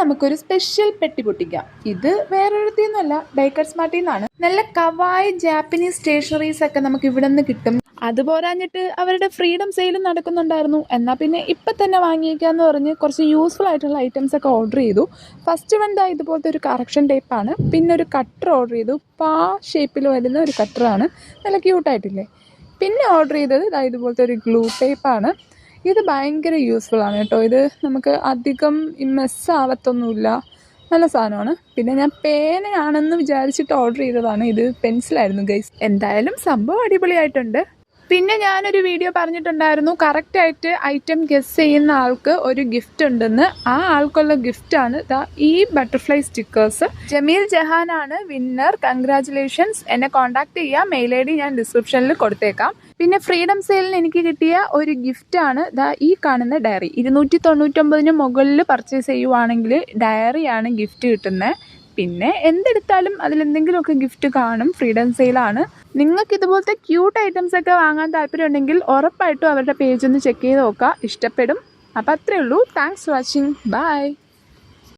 നമുക്കൊരു സ്പെഷ്യൽ പെട്ടി പൊട്ടിക്കാം. ഇത് വേറൊരിടത്തു നിന്നല്ല ബേക്കർ സ്മാർട്ടിൽ നിന്നാണ് നല്ല കവായ് ജാപ്പനീസ് സ്റ്റേഷനറീസ് ഒക്കെ നമുക്ക് ഇവിടെ നിന്ന് കിട്ടും. അത് പോരാഞ്ഞിട്ട് അവരുടെ ഫ്രീഡം സെയിലും നടക്കുന്നുണ്ടായിരുന്നു. എന്നാൽ പിന്നെ ഇപ്പം തന്നെ വാങ്ങിയേക്കാന്ന് പറഞ്ഞ് കുറച്ച് യൂസ്ഫുൾ ആയിട്ടുള്ള ഐറ്റംസ് ഒക്കെ ഓർഡർ ചെയ്തു. ഫസ്റ്റ് വൺ ദാ ഇതുപോലത്തെ ഒരു കറക്ഷൻ ടേപ്പാണ് പിന്നെ ഒരു കട്ടർ ഓർഡർ ചെയ്തു. പാ ഷേപ്പിൽ വരുന്ന ഒരു കട്ടറാണ് നല്ല ക്യൂട്ടായിട്ടില്ലേ പിന്നെ ഓർഡർ ചെയ്തത് ഇതാ ഇതുപോലത്തെ ഒരു ഗ്ലൂ ടേപ്പാണ് ഇത് ഭയങ്കര യൂസ്ഫുൾ ആണ് കേട്ടോ. ഇത് നമുക്ക് അധികം മെസ്സ് ആവത്തൊന്നുമില്ല. നല്ല സാധനമാണ്. പിന്നെ ഞാൻ പേനയാണെന്ന് വിചാരിച്ചിട്ട് ഓർഡർ ചെയ്തതാണ്. ഇത് പെൻസിലായിരുന്നു ഗൈസ് എന്തായാലും സംഭവം അടിപൊളിയായിട്ടുണ്ട്. പിന്നെ ഞാനൊരു വീഡിയോ പറഞ്ഞിട്ടുണ്ടായിരുന്നു. കറക്റ്റായിട്ട് ഐറ്റം ഗസ് ചെയ്യുന്ന ആൾക്ക് ഒരു ഗിഫ്റ്റ് ഉണ്ടെന്ന്. ആ ആൾക്കുള്ള ഗിഫ്റ്റാണ് ദാ ഈ ബട്ടർഫ്ലൈ സ്റ്റിക്കേഴ്സ് ജമീൽ ജഹാനാണ് വിന്നർ കൺഗ്രാറ്റുലേഷൻസ് എന്നെ കോൺടാക്ട് ചെയ്യുക മെയിൽ ഐ ഡി ഞാൻ ഡിസ്ക്രിപ്ഷനിൽ കൊടുത്തേക്കാം. പിന്നെ ഫ്രീഡം സെയിലിന് എനിക്ക് കിട്ടിയ ഒരു ഗിഫ്റ്റാണ് ദാ ഈ കാണുന്ന ഡയറി ഇരുന്നൂറ്റി തൊണ്ണൂറ്റൊമ്പതിന് മുകളിൽ പർച്ചേസ് ചെയ്യുവാണെങ്കിൽ ഡയറിയാണ് ഗിഫ്റ്റ് കിട്ടുന്നത് പിന്നെ എന്തെടുത്താലും അതിലെന്തെങ്കിലുമൊക്കെ ഗിഫ്റ്റ് കാണും. ഫ്രീഡം സെയിലാണ് നിങ്ങൾക്ക് ഇതുപോലത്തെ ക്യൂട്ട് ഐറ്റംസ് ഒക്കെ വാങ്ങാൻ താല്പര്യമുണ്ടെങ്കിൽ ഉറപ്പായിട്ടും അവരുടെ പേജ് ഒന്ന് ചെക്ക് ചെയ്ത് നോക്കുക. ഇഷ്ടപ്പെടും. അപ്പോൾ അത്രയേ ഉള്ളൂ. Thanks watching bye